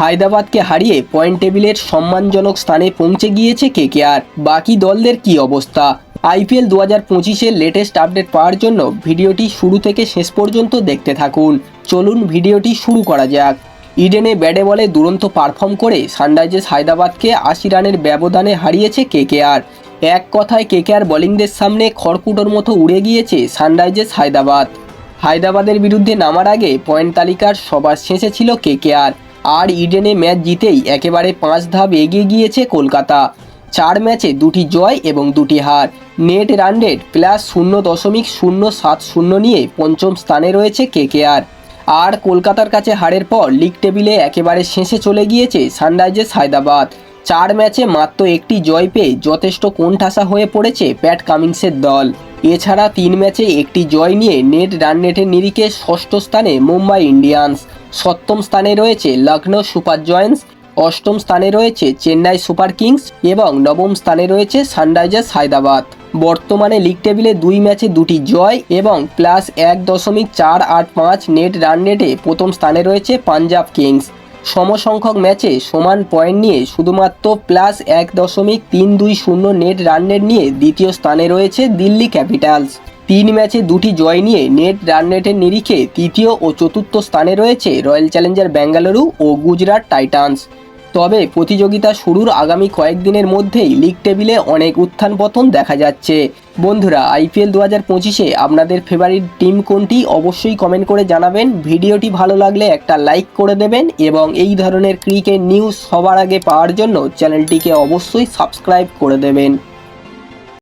হায়দ্রাবাদকে হারিয়ে পয়েন্ট টেবিলের সম্মানজনক স্থানে পৌঁছে গিয়েছে কেকেআর। বাকি দলদের কি অবস্থা? আইপিএল দু হাজার পঁচিশের লেটেস্ট আপডেট পাওয়ার জন্য ভিডিওটি শুরু থেকে শেষ পর্যন্ত দেখতে থাকুন। চলুন ভিডিওটি শুরু করা যাক। ইডেনে ব্যাটে বলে দুরন্ত পারফর্ম করে সানরাইজার্স হায়দ্রাবাদকে আশি রানের ব্যবধানে হারিয়েছে কেকেআর। এক কথায় কেকেআর বোলিংদের সামনে খড়কুটোর মতো উড়ে গিয়েছে সানরাইজার্স হায়দ্রাবাদ। হায়দ্রাবাদের বিরুদ্ধে নামার আগে পয়েন্ট তালিকার সবার শেষে ছিল কেকেআর। আর ইডেনে ম্যাচ জিতেই একেবারে পাঁচ ধাপ এগিয়ে গিয়েছে কলকাতা। চার ম্যাচে দুটি জয় এবং দুটি হার। নেট রান রেট প্লাস শূন্য দশমিক শূন্য সাত শূন্য নিয়ে পঞ্চম স্থানে রয়েছে কেকেআর। আর কলকাতার কাছে হারের পর লিগ টেবিলে একেবারে শেষে চলে গিয়েছে সানরাইজার্স হায়দ্রাবাদ। চার ম্যাচে মাত্র একটি জয় পেয়ে যথেষ্ট কোণঠাসা হয়ে পড়েছে প্যাট কামিংসের দল। এছাড়া তিন ম্যাচে একটি জয় নিয়ে নেট রান নেটের নিরিখে ষষ্ঠ স্থানে মুম্বাই ইন্ডিয়ান্স। সপ্তম স্থানে রয়েছে লখনৌ সুপার জয়েন্টস, অষ্টম স্থানে রয়েছে চেন্নাই সুপার কিংস এবং নবম স্থানে রয়েছে সানরাইজার্স হায়দ্রাবাদ। বর্তমানে লিগ টেবিলে দুই ম্যাচে দুটি জয় এবং প্লাস এক দশমিক চার আট পাঁচ নেট রান নেটে প্রথম স্থানে রয়েছে পাঞ্জাব কিংস। সমসংখ্যক ম্যাচে সমান পয়েন্ট নিয়ে শুধুমাত্র প্লাস এক দশমিক তিন দুই শূন্য নেট রান নেট নিয়ে দ্বিতীয় স্থানে রয়েছে দিল্লি ক্যাপিটালস। তিন ম্যাচে দুটি জয় নিয়ে নেট রান নেটের নিরিখে তৃতীয় ও চতুর্থ স্থানে রয়েছে রয়্যাল চ্যালেঞ্জার ব্যাঙ্গালুরু ও গুজরাট টাইটান্স। তবে প্রতিযোগিতা শুরুর আগামী কয়েকদিনের মধ্যেই লিগ টেবিলে অনেক উত্থান পতন দেখা যাচ্ছে। বন্ধুরা আইপিএল দু হাজার পঁচিশে আপনাদের ফেভারিট টিম কোনটি অবশ্যই কমেন্ট করে জানাবেন। ভিডিওটি ভালো লাগলে একটা লাইক করে দেবেন এবং এই ধরনের ক্রিকেট নিউজ সবার আগে পাওয়ার জন্য চ্যানেলটিকে অবশ্যই সাবস্ক্রাইব করে দেবেন।